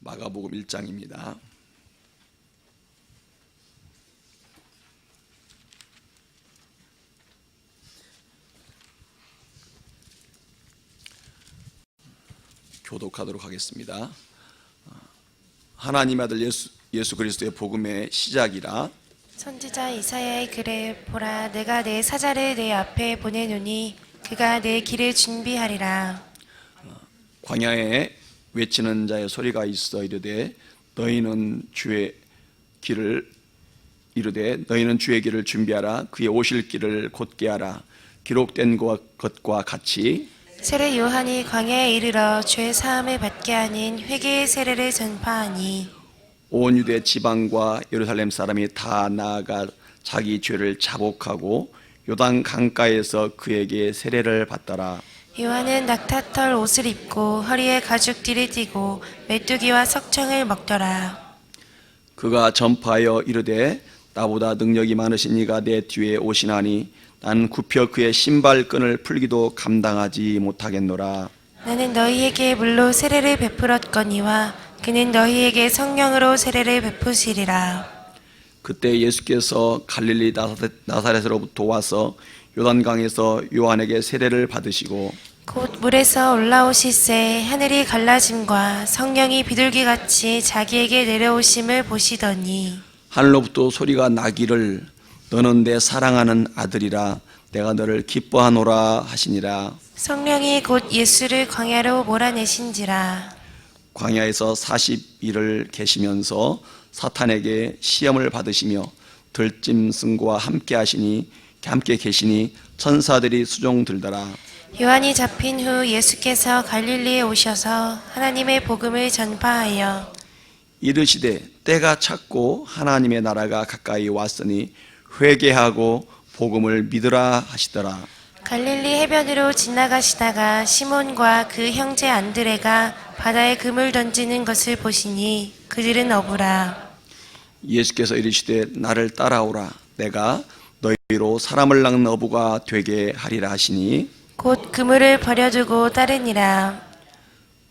마가복음 1장입니다. 교독하도록 하겠습니다. 하나님 아들 예수, 예수 그리스도의 복음의 시작이라 선지자 이사야의 글에 보라 내가 내 사자를 내 앞에 보내노니 그가 내 길을 준비하리라 광야에 외치는 자의 소리가 있어 이르되 너희는 주의 길을 이르되 너희는 주의 길을 준비하라. 그의 오실 길을 곧게 하라. 기록된 것과 같이 세례 요한이 광야에 이르러 죄 사함을 받게 하는 회개의 세례를 전파하니 온 유대 지방과 예루살렘 사람이 다 나아가 자기 죄를 자복하고 요단 강가에서 그에게 세례를 받더라 요한은 낙타털 옷을 입고 허리에 가죽띠를 띠고 메뚜기와 석청을 먹더라. 그가 전파하여 이르되 나보다 능력이 많으신 이가 내 뒤에 오시나니 난 굽혀 그의 신발끈을 풀기도 감당하지 못하겠노라. 나는 너희에게 물로 세례를 베풀었거니와 그는 너희에게 성령으로 세례를 베푸시리라. 그때 예수께서 갈릴리 나사렛- 나사렛으로부터 와서 요단강에서 요한에게 세례를 받으시고 곧 물에서 올라오실새 하늘이 갈라짐과 성령이 비둘기 같이 자기에게 내려오심을 보시더니 하늘로부터 소리가 나기를 너는 내 사랑하는 아들이라 내가 너를 기뻐하노라 하시니라. 성령이 곧 예수를 광야로 몰아내신지라. 광야에서 40일을 계시면서 사탄에게 시험을 받으시며 들짐승과 함께 하시니 함께 계시니 천사들이 수종 들더라. 요한이 잡힌 후 예수께서 갈릴리에 오셔서 하나님의 복음을 전파하여 이르시되 때가 찼고 하나님의 나라가 가까이 왔으니 회개하고 복음을 믿으라 하시더라. 갈릴리 해변으로 지나가시다가 시몬과 그 형제 안드레가 바다에 금을 던지는 것을 보시니 그들은 어부라. 예수께서 이르시되 나를 따라오라. 내가 너희로 사람을 낳는 어부가 되게 하리라 하시니 곧 그물을 버려두고 따르니라.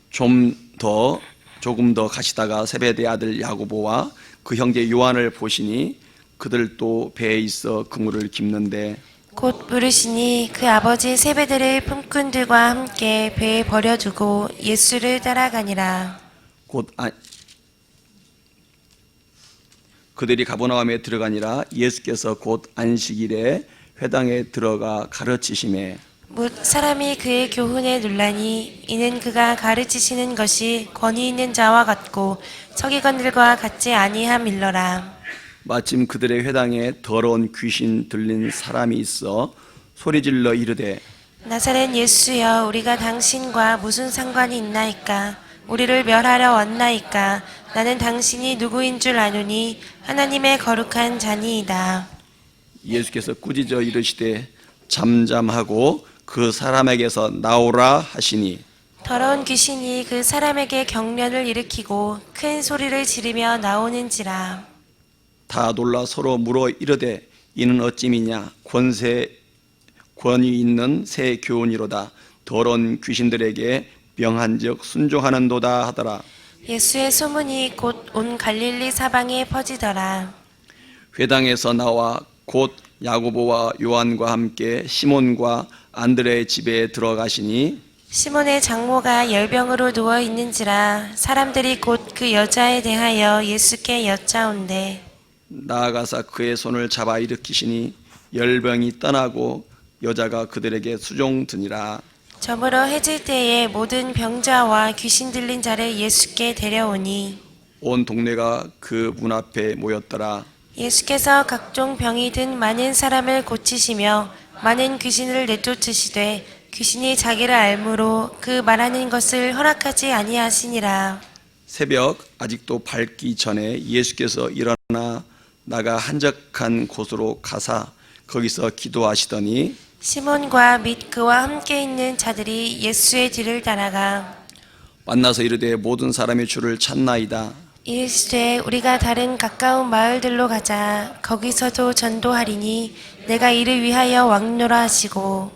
좀 더 조금 더 가시다가 세베대 아들 야고보와 그 형제 요한을 보시니 그들도 배에 있어 그물을 깁는데 곧 부르시니 그 아버지 세베들의 품꾼들과 함께 배에 버려두고 예수를 따라가니라. 곧 아, 그들이 가버나움에 들어가니라 예수께서 곧 안식일에 회당에 들어가 가르치심에 묻 사람이 그의 교훈에 놀라니 이는 그가 가르치시는 것이 권위 있는 자와 같고 서기관들과 같지 아니함일러라. 마침 그들의 회당에 더러운 귀신 들린 사람이 있어 소리질러 이르되 나사렛 예수여 우리가 당신과 무슨 상관이 있나이까 우리를 멸하려 왔나이까. 나는 당신이 누구인 줄 아노니 하나님의 거룩한 자니이다. 예수께서 꾸짖어 이르시되 잠잠하고 그 사람에게서 나오라 하시니. 더러운 귀신이 그 사람에게 경련을 일으키고 큰 소리를 지르며 나오는지라. 다 놀라 서로 물어 이르되 이는 어찌미냐. 권세 권위 있는 새 교훈이로다. 더러운 귀신들에게 명한즉 순종하는도다 하더라. 예수의 소문이 곧 온 갈릴리 사방에 퍼지더라. 회당에서 나와 곧 야고보와 요한과 함께 시몬과 안드레의 집에 들어가시니 시몬의 장모가 열병으로 누워 있는지라 사람들이 곧 그 여자에 대하여 예수께 여짜온대. 나아가사 그의 손을 잡아 일으키시니 열병이 떠나고 여자가 그들에게 수종드니라 저물어 해질 때에 모든 병자와 귀신 들린 자를 예수께 데려오니 온 동네가 그 문 앞에 모였더라. 예수께서 각종 병이 든 많은 사람을 고치시며 많은 귀신을 내쫓으시되 귀신이 자기를 알므로 그 말하는 것을 허락하지 아니하시니라. 새벽 아직도 밝기 전에 예수께서 일어나 나가 한적한 곳으로 가사 거기서 기도하시더니 시몬과 및 그와 함께 있는 자들이 예수의 뒤를 따라가 만나서 이르되 모든 사람이 주를 찾나이다. 이르시되 우리가 다른 가까운 마을들로 가자. 거기서도 전도하리니 내가 이를 위하여 왕노라 하시고.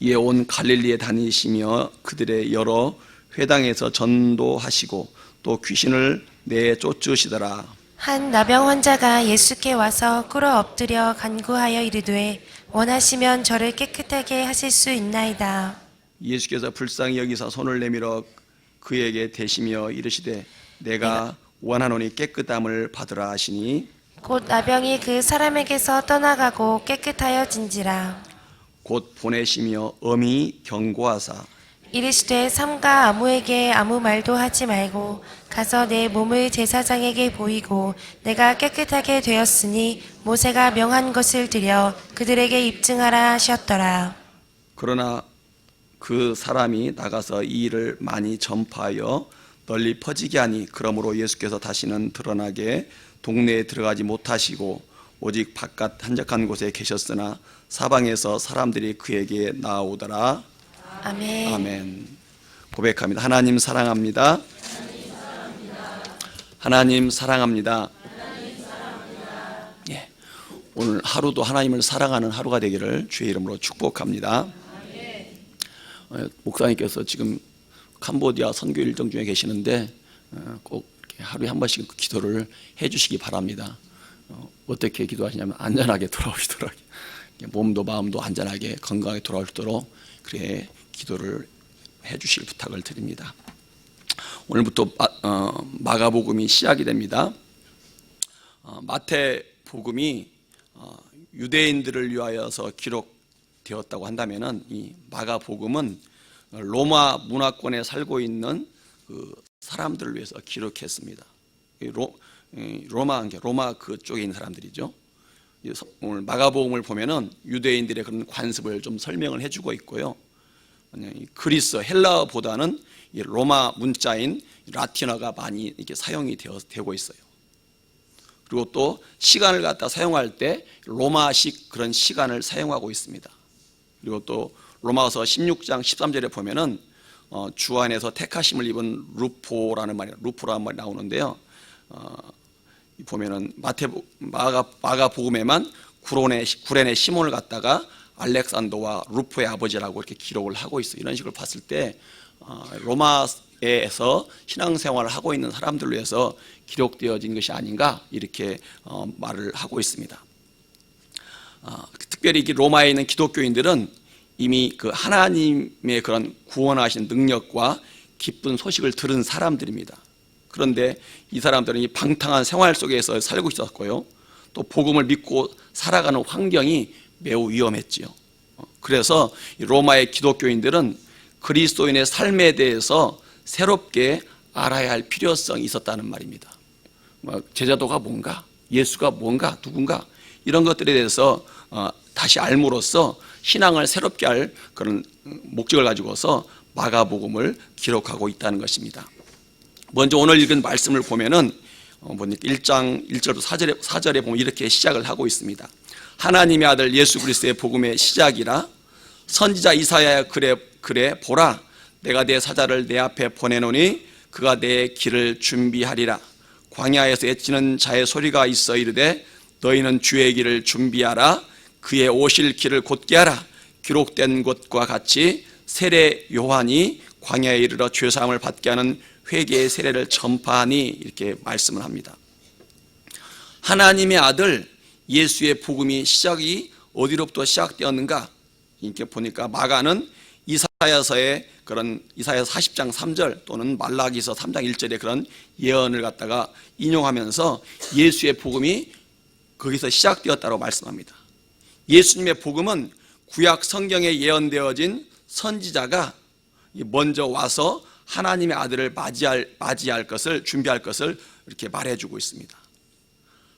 이에 온 갈릴리에 다니시며 그들의 여러 회당에서 전도하시고 또 귀신을 내 쫓으시더라. 한 나병 환자가 예수께 와서 꿇어 엎드려 간구하여 이르되 원하시면 저를 깨끗하게 하실 수 있나이다. 예수께서 불쌍히 여기사 손을 내밀어 그에게 대시며 이르시되 내가 원하노니 깨끗함을 받으라 하시니 곧 나병이 그 사람에게서 떠나가고 깨끗하여 진지라. 곧 보내시며 엄히 경고하사 이르시되 삼가 아무에게 아무 말도 하지 말고 가서 내 몸을 제사장에게 보이고 내가 깨끗하게 되었으니 모세가 명한 것을 드려 그들에게 입증하라 하셨더라. 그러나 그 사람이 나가서 이 일을 많이 전파하여 널리 퍼지게 하니 그러므로 예수께서 다시는 드러나게 동네에 들어가지 못하시고 오직 바깥 한적한 곳에 계셨으나 사방에서 사람들이 그에게 나오더라 아멘. 아멘. 고백합니다. 하나님 사랑합니다. 하나님 사랑합니다. 예. 오늘 하루도 하나님을 사랑하는 하루가 되기를 주의 이름으로 축복합니다. 어, 목사님께서 지금 캄보디아 선교 일정 중에 계시는데 어, 꼭 하루에 한 번씩 그 기도를 해주시기 바랍니다. 어, 어떻게 기도하시냐면 안전하게 돌아오시도록 몸도 마음도 안전하게 건강하게 돌아오도록 그래 기도를 해 주실 부탁을 드립니다. 오늘부터 마, 어, 마가복음이 시작이 됩니다. 어, 마태복음이 어, 유대인들을 위하여서 기록되었다고 한다면은 이 마가복음은 로마 문화권에 살고 있는 그 사람들을 위해서 기록했습니다. 이 로, 이 로마 로마 그쪽에 있는 사람들이죠. 오늘 마가복음을 보면은 유대인들의 그런 관습을 좀 설명을 해주고 있고요. 이 그리스 헬라어보다는 이 로마 문자인 라틴어가 많이 이렇게 사용이 되어, 되고 있어요. 그리고 또 시간을 갖다 사용할 때 로마식 그런 시간을 사용하고 있습니다. 그리고 또 로마서 16장 13절에 보면은 어, 주 안에서 택하심을 입은 루포라는 말이 루포라는 말이 나오는데요. 어, 이 보면은 마태 마가 마가 복음에만 구론의 구렌의 시몬을 갖다가 알렉산더와 루포의 아버지라고 이렇게 기록을 하고 있어요. 이런 식으로 봤을 때 어, 로마에서 신앙생활을 하고 있는 사람들을 위해서 기록되어진 것이 아닌가 이렇게 어, 말을 하고 있습니다. 어, 특별히 이 로마에 있는 기독교인들은 이미 그 하나님의 그런 구원하신 능력과 기쁜 소식을 들은 사람들입니다. 그런데 이 사람들은 이 방탕한 생활 속에서 살고 있었고요. 또 복음을 믿고 살아가는 환경이 매우 위험했지요. 어, 그래서 이 로마의 기독교인들은 그리스도인의 삶에 대해서 새롭게 알아야 할 필요성이 있었다는 말입니다. 뭐 제자도가 뭔가, 예수가 뭔가, 누군가 이런 것들에 대해서 어, 다시 알므로써 신앙을 새롭게 할 그런 목적을 가지고서 마가복음을 기록하고 있다는 것입니다. 먼저 오늘 읽은 말씀을 보면은 어, 보니까 1장 1절부터 4절에, 4절에 보면 이렇게 시작을 하고 있습니다. 하나님의 아들 예수 그리스도의 복음의 시작이라. 선지자 이사야의 글에 그래 보라. 내가 내 사자를 내 앞에 보내노니 그가 내 길을 준비하리라. 광야에서 애치는 자의 소리가 있어 이르되 너희는 주의 길을 준비하라. 그의 오실 길을 곧게 하라. 기록된 것과 같이 세례 요한이 광야에 이르러 죄 사함을 받게 하는 회개의 세례를 전파하니 이렇게 말씀을 합니다. 하나님의 아들 예수의 복음이 시작이 어디로부터 시작되었는가? 이렇게 보니까 마가는 이사야서의 그런 이사야서 40장 3절 또는 말라기서 3장 1절의 그런 예언을 갖다가 인용하면서 예수의 복음이 거기서 시작되었다고 말씀합니다. 예수님의 복음은 구약 성경에 예언되어진 선지자가 먼저 와서 하나님의 아들을 맞이할, 맞이할 것을 준비할 것을 이렇게 말해주고 있습니다.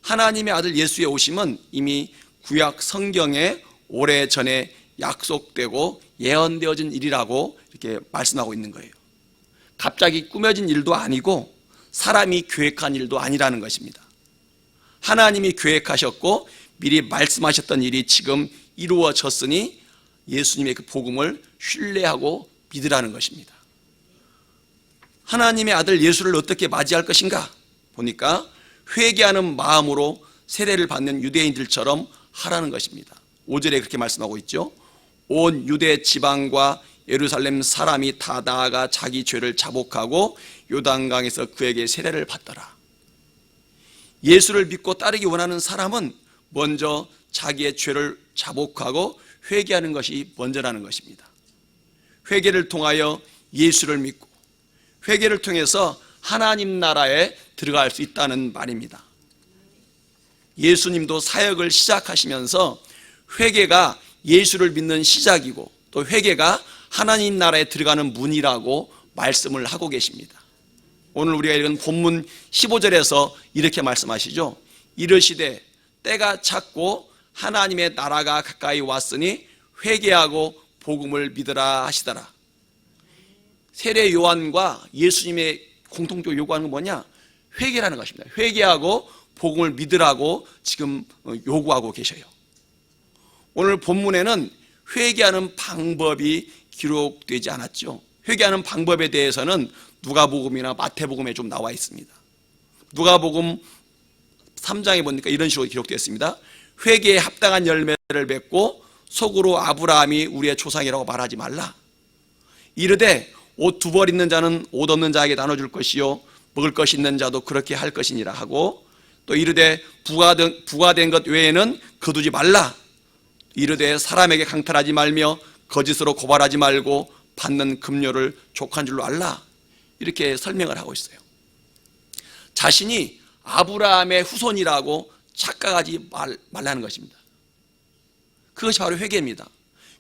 하나님의 아들 예수의 오심은 이미 구약 성경에 오래 전에 약속되고 예언되어진 일이라고 이렇게 말씀하고 있는 거예요. 갑자기 꾸며진 일도 아니고 사람이 계획한 일도 아니라는 것입니다. 하나님이 계획하셨고 미리 말씀하셨던 일이 지금 이루어졌으니 예수님의 그 복음을 신뢰하고 믿으라는 것입니다. 하나님의 아들 예수를 어떻게 맞이할 것인가? 보니까 회개하는 마음으로 세례를 받는 유대인들처럼 하라는 것입니다. 5절에 그렇게 말씀하고 있죠. 온 유대 지방과 예루살렘 사람이 다 나아가 자기 죄를 자복하고 요단강에서 그에게 세례를 받더라. 예수를 믿고 따르기 원하는 사람은 먼저 자기의 죄를 자복하고 회개하는 것이 먼저라는 것입니다. 회개를 통하여 예수를 믿고 회개를 통해서 하나님 나라에 들어갈 수 있다는 말입니다. 예수님도 사역을 시작하시면서 회개가 예수를 믿는 시작이고 또 회개가 하나님 나라에 들어가는 문이라고 말씀을 하고 계십니다. 오늘 우리가 읽은 본문 15절에서 이렇게 말씀하시죠. 이르시되 때가 찼고 하나님의 나라가 가까이 왔으니 회개하고 복음을 믿으라 하시더라. 세례 요한과 예수님의 공통적으로 요구하는 건 뭐냐? 회개라는 것입니다. 회개하고 복음을 믿으라고 지금 요구하고 계셔요. 오늘 본문에는 회개하는 방법이 기록되지 않았죠. 회개하는 방법에 대해서는 누가복음이나 마태복음에 좀 나와 있습니다. 누가복음 3장에 보니까 이런 식으로 기록되어 있습니다. 회개에 합당한 열매를 맺고 속으로 아브라함이 우리의 조상이라고 말하지 말라. 이르되 옷 두 벌 있는 자는 옷 없는 자에게 나눠줄 것이요 먹을 것 있는 자도 그렇게 할 것이니라 하고 또 이르되 부가된, 부가된 것 외에는 거두지 말라. 이르되 사람에게 강탈하지 말며 거짓으로 고발하지 말고 받는 급료를 족한 줄로 알라. 이렇게 설명을 하고 있어요. 자신이 아브라함의 후손이라고 착각하지 말, 말라는 것입니다. 그것이 바로 회개입니다.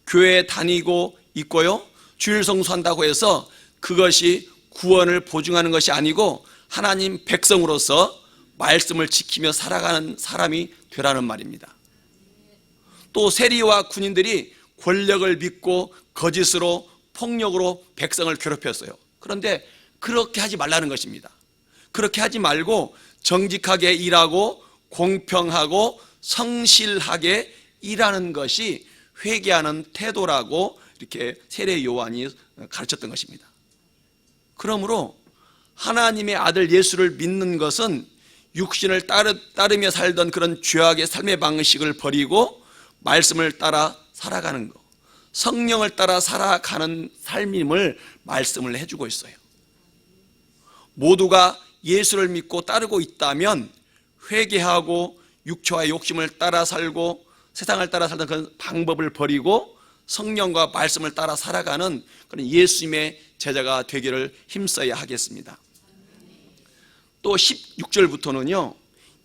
교회에 다니고 있고요. 주일 성수한다고 해서 그것이 구원을 보증하는 것이 아니고 하나님 백성으로서 말씀을 지키며 살아가는 사람이 되라는 말입니다. 또 세리와 군인들이 권력을 믿고 거짓으로 폭력으로 백성을 괴롭혔어요. 그런데 그렇게 하지 말라는 것입니다. 그렇게 하지 말고 정직하게 일하고 공평하고 성실하게 일하는 것이 회개하는 태도라고 이렇게 세례 요한이 가르쳤던 것입니다. 그러므로 하나님의 아들 예수를 믿는 것은 육신을 따르, 따르며 살던 그런 죄악의 삶의 방식을 버리고 말씀을 따라 살아가는 것, 성령을 따라 살아가는 삶임을 말씀을 해주고 있어요. 모두가 예수를 믿고 따르고 있다면 회개하고 육체와 욕심을 따라 살고 세상을 따라 살던 그런 방법을 버리고 성령과 말씀을 따라 살아가는 그런 예수님의 제자가 되기를 힘써야 하겠습니다. 또 16절부터는요.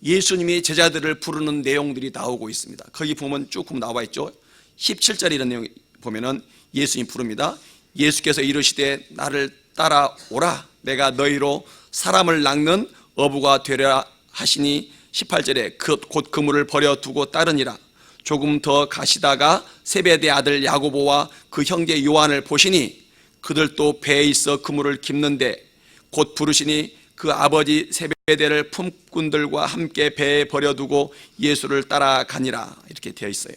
예수님이 제자들을 부르는 내용들이 나오고 있습니다. 거기 보면 쭉 나와 있죠. 17절에 이런 내용 보면은 예수님 부릅니다. 예수께서 이르시되 나를 따라오라. 내가 너희로 사람을 낚는 어부가 되려 하시니 18절에 그 곧 그물을 버려 두고 따르니라. 조금 더 가시다가 세베대 아들 야고보와 그 형제 요한을 보시니 그들도 배에 있어 그물을 깁는데 곧 부르시니 그 아버지 세베대를 품꾼들과 함께 배에 버려두고 예수를 따라가니라 이렇게 되어 있어요.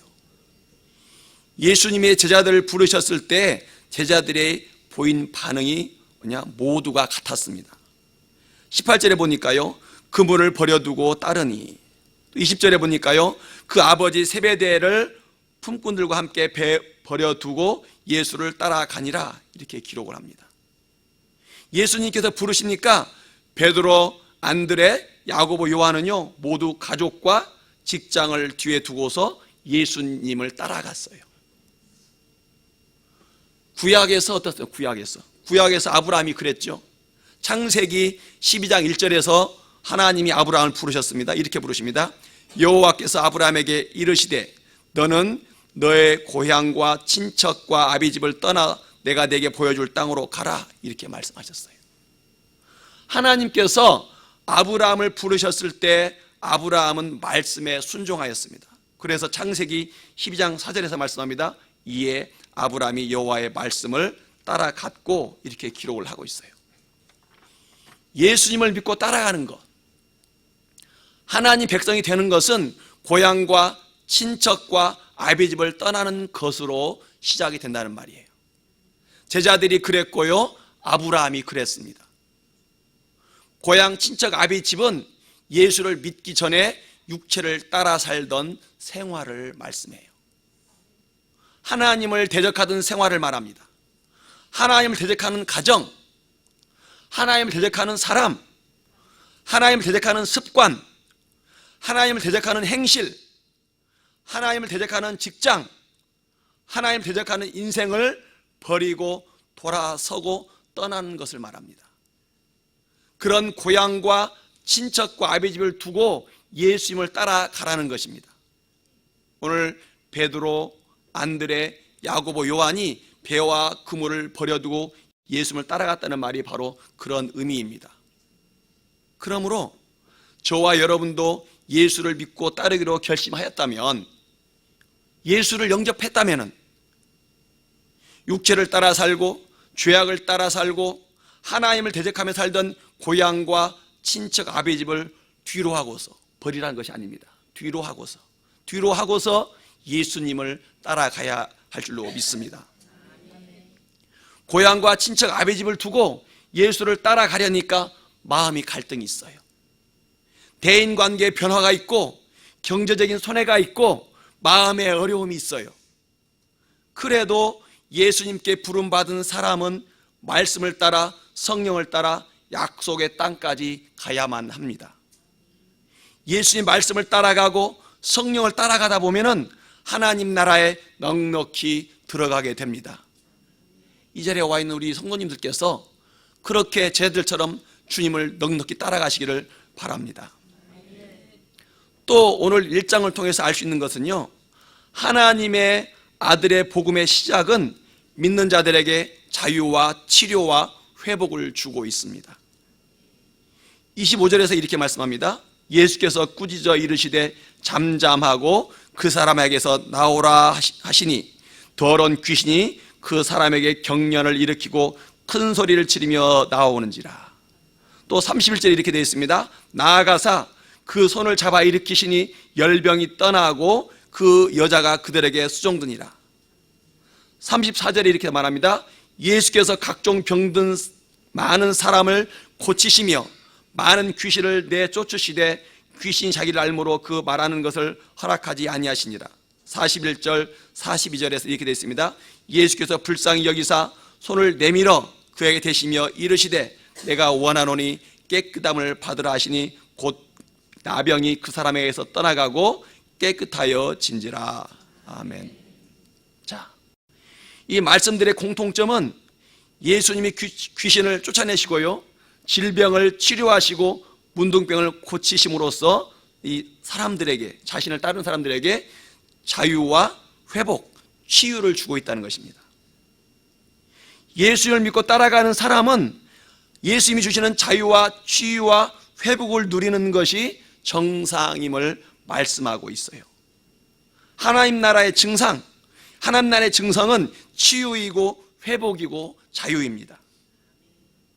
예수님의 제자들을 부르셨을 때 제자들의 보인 반응이 뭐냐 모두가 같았습니다. 18절에 보니까요 그물을 버려두고 따르니 20절에 보니까요 그 아버지 세베대를 품꾼들과 함께 배 버려두고 예수를 따라가니라 이렇게 기록을 합니다. 예수님께서 부르시니까 베드로, 안드레, 야고보, 요한은요 모두 가족과 직장을 뒤에 두고서 예수님을 따라갔어요. 구약에서 어떻어요? 구약에서 구약에서 아브라함이 그랬죠. 창세기 12장 1절에서 하나님이 아브라함을 부르셨습니다. 이렇게 부르십니다. 여호와께서 아브라함에게 이르시되 너는 너의 고향과 친척과 아비 집을 떠나 내가 내게 보여줄 땅으로 가라 이렇게 말씀하셨어요. 하나님께서 아브라함을 부르셨을 때 아브라함은 말씀에 순종하였습니다. 그래서 창세기 12장 4절에서 말씀합니다. 이에 아브라함이 여호와의 말씀을 따라갔고 이렇게 기록을 하고 있어요. 예수님을 믿고 따라가는 것. 하나님 백성이 되는 것은 고향과 친척과 아비 집을 떠나는 것으로 시작이 된다는 말이에요. 제자들이 그랬고요. 아브라함이 그랬습니다. 고향 친척 아비 집은 예수를 믿기 전에 육체를 따라 살던 생활을 말씀해요. 하나님을 대적하던 생활을 말합니다. 하나님을 대적하는 가정, 하나님을 대적하는 사람, 하나님을 대적하는 습관, 하나님을 대적하는 행실, 하나님을 대적하는 직장, 하나님을 대적하는 인생을 버리고 돌아서고 떠나는 것을 말합니다. 그런 고향과 친척과 아비 집을 두고 예수님을 따라가라는 것입니다. 오늘 베드로, 안드레, 야고보, 요한이 배와 그물을 버려두고 예수님을 따라갔다는 말이 바로 그런 의미입니다. 그러므로 저와 여러분도 예수를 믿고 따르기로 결심하였다면 예수를 영접했다면 육체를 따라 살고 죄악을 따라 살고 하나님을 대적하며 살던 고향과 친척 아비 집을 뒤로 하고서 버리라는 것이 아닙니다. 뒤로 하고서 뒤로 하고서 예수님을 따라가야 할 줄로 믿습니다. 고향과 친척 아비 집을 두고 예수를 따라가려니까 마음이 갈등이 있어요. 대인 관계에 변화가 있고 경제적인 손해가 있고 마음의 어려움이 있어요. 그래도 예수님께 부름받은 사람은 말씀을 따라 성령을 따라 약속의 땅까지 가야만 합니다. 예수님 말씀을 따라가고 성령을 따라가다 보면은 하나님 나라에 넉넉히 들어가게 됩니다. 이 자리에 와 있는 우리 성도님들께서 그렇게 제들처럼 주님을 넉넉히 따라가시기를 바랍니다. 또 오늘 일장을 통해서 알 수 있는 것은요. 하나님의 아들의 복음의 시작은 믿는 자들에게 자유와 치료와 회복을 주고 있습니다. 25절에서 이렇게 말씀합니다. 예수께서 꾸짖어 이르시되 잠잠하고 그 사람에게서 나오라 하시니 더러운 귀신이 그 사람에게 경련을 일으키고 큰 소리를 치르며 나오는지라. 또 31절에 이렇게 되어 있습니다. 나아가사 그 손을 잡아 일으키시니 열병이 떠나고 그 여자가 그들에게 수종드니라. 34절에 이렇게 말합니다. 예수께서 각종 병든 많은 사람을 고치시며 많은 귀신을 내쫓으시되 귀신 자기를 알므로 그 말하는 것을 허락하지 아니하시니라. 41절, 42절에서 이렇게 되어 있습니다. 예수께서 불쌍히 여기사 손을 내밀어 그에게 대시며 이르시되 내가 원하노니 깨끗함을 받으라 하시니 곧 나병이 그 사람에게서 떠나가고 깨끗하여 진지라. 아멘. 자, 이 말씀들의 공통점은 예수님이 귀, 귀신을 쫓아내시고요. 질병을 치료하시고 문둥병을 고치심으로써 이 사람들에게 자신을 따르는 사람들에게 자유와 회복, 치유를 주고 있다는 것입니다. 예수를 믿고 따라가는 사람은 예수님이 주시는 자유와 치유와 회복을 누리는 것이 정상임을 말씀하고 있어요. 하나님 나라의 증상, 하나님 나라의 증상은 치유이고 회복이고 자유입니다.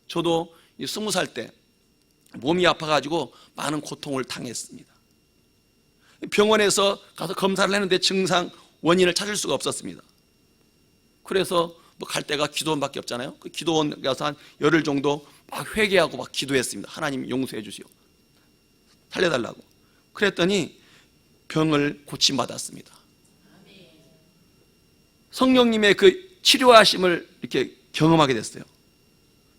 저도 스무 살 때 몸이 아파가지고 많은 고통을 당했습니다. 병원에서 가서 검사를 했는데 증상 원인을 찾을 수가 없었습니다. 그래서 뭐 갈 데가 기도원밖에 없잖아요. 그 기도원 가서 한 열흘 정도 막 회개하고 막 기도했습니다. 하나님 용서해 주시오. 살려달라고. 그랬더니 병을 고침 받았습니다. 성령님의 그 치료하심을 이렇게 경험하게 됐어요.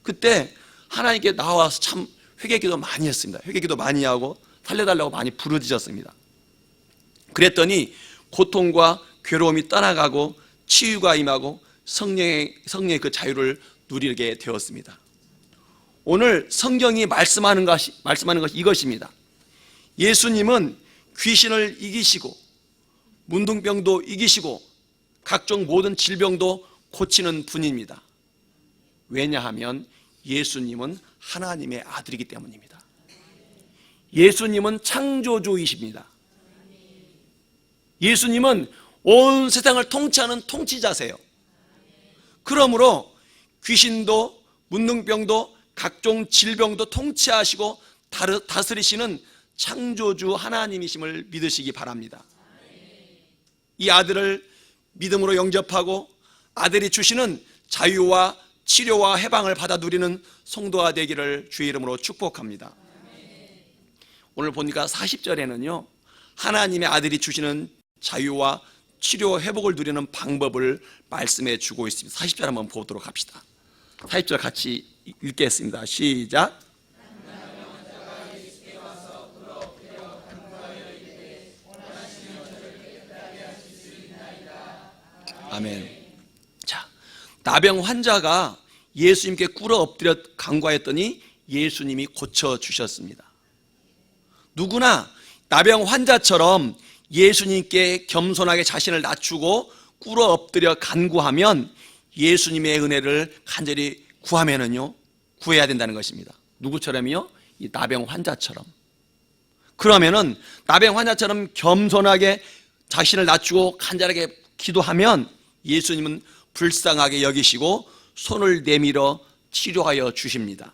그때 하나님께 나와서 참 회개 기도 많이 했습니다. 회개 기도 많이 하고 살려달라고 많이 부르짖었습니다. 그랬더니 고통과 괴로움이 떠나가고 치유가 임하고 성령의 성령의 그 자유를 누리게 되었습니다. 오늘 성경이 말씀하는 것이 말씀하는 것이 이것입니다. 예수님은 귀신을 이기시고 문둥병도 이기시고 각종 모든 질병도 고치는 분입니다. 왜냐하면 예수님은 하나님의 아들이기 때문입니다. 예수님은 창조주이십니다. 예수님은 온 세상을 통치하는 통치자세요. 그러므로 귀신도 문둥병도 각종 질병도 통치하시고 다스리시는 창조주 하나님이심을 믿으시기 바랍니다. 이 아들을 믿음으로 영접하고 아들이 주시는 자유와 치료와 해방을 받아 누리는 성도가 되기를 주의 이름으로 축복합니다. 오늘 보니까 40절에는요. 하나님의 아들이 주시는 자유와 치료 회복을 누리는 방법을 말씀해 주고 있습니다. 40절 한번 보도록 합시다. 40절 같이 읽겠습니다. 시작. 아멘. 자, 나병 환자가 예수님께 꿇어 엎드려 간구하였더니 예수님이 고쳐 주셨습니다. 누구나 나병 환자처럼 예수님께 겸손하게 자신을 낮추고 꿇어 엎드려 간구하면 예수님의 은혜를 간절히 구하면은요 구해야 된다는 것입니다. 누구처럼요? 이 나병 환자처럼. 그러면은 나병 환자처럼 겸손하게 자신을 낮추고 간절하게 기도하면 예수님은 불쌍하게 여기시고 손을 내밀어 치료하여 주십니다.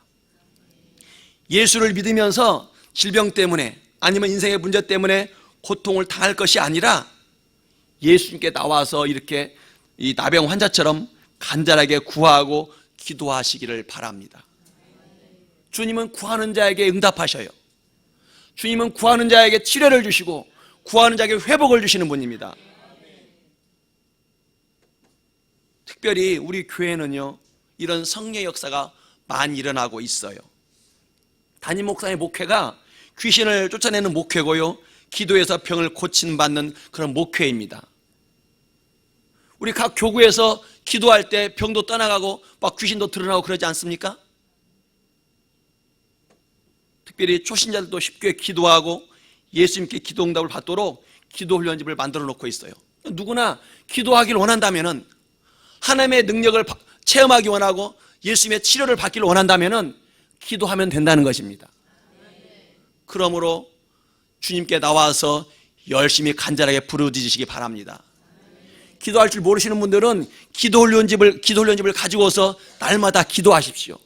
예수를 믿으면서 질병 때문에 아니면 인생의 문제 때문에 고통을 당할 것이 아니라 예수님께 나와서 이렇게 이 나병 환자처럼 간절하게 구하고 기도하시기를 바랍니다. 주님은 구하는 자에게 응답하셔요. 주님은 구하는 자에게 치료를 주시고 구하는 자에게 회복을 주시는 분입니다. 특별히 우리 교회는요, 이런 성례 역사가 많이 일어나고 있어요. 담임 목사의 목회가 귀신을 쫓아내는 목회고요, 기도해서 병을 고침받는 그런 목회입니다. 우리 각 교구에서 기도할 때 병도 떠나가고 막 귀신도 드러나고 그러지 않습니까? 특별히 초신자들도 쉽게 기도하고 예수님께 기도 응답을 받도록 기도 훈련집을 만들어 놓고 있어요. 누구나 기도하기를 원한다면은 하나님의 능력을 바- 체험하기 원하고 예수님의 치료를 받기를 원한다면은 기도하면 된다는 것입니다. 그러므로 주님께 나와서 열심히 간절하게 부르짖으시기 바랍니다. 기도할 줄 모르시는 분들은 기도 훈련집을 기도 훈련집을 가지고서 날마다 기도하십시오.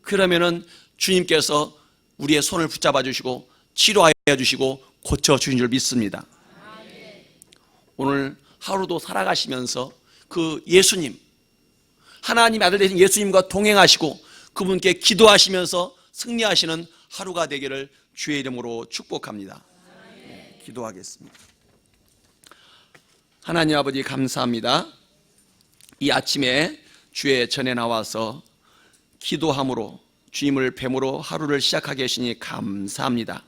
그러면은 주님께서 우리의 손을 붙잡아 주시고 치료하여 주시고 고쳐 주신 줄 믿습니다. 오늘 하루도 살아가시면서 그 예수님 하나님의 아들 되신 예수님과 동행하시고 그분께 기도하시면서 승리하시는 하루가 되기를 주의 이름으로 축복합니다. 네, 기도하겠습니다. 하나님 아버지 감사합니다. 이 아침에 주의 전에 나와서 기도함으로 주님을 뱀으로 하루를 시작하게 하시니 감사합니다.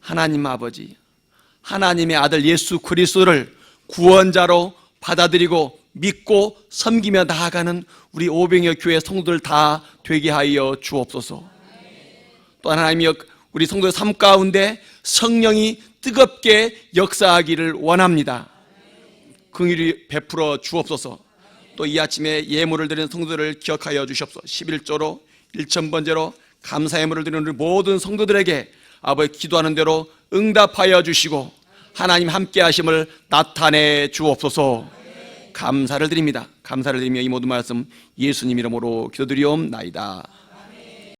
하나님 아버지, 하나님의 아들 예수 그리스도를 구원자로 받아들이고 믿고 섬기며 나아가는 우리 오병여 교회 성도들 다 되게 하여 주옵소서. 또 하나님이 우리 성도의 삶 가운데 성령이 뜨겁게 역사하기를 원합니다. 긍휼히 베풀어 주옵소서. 또 이 아침에 예물을 드리는 성도들을 기억하여 주시옵소서. 11조로 1천번제로 감사 예물을 드리는 우리 모든 성도들에게 아버지 기도하는 대로 응답하여 주시고 하나님 함께 하심을 나타내 주옵소서. 감사를 드립니다. 감사를 드리며 이 모든 말씀 예수님 이름으로 기도드리옵나이다.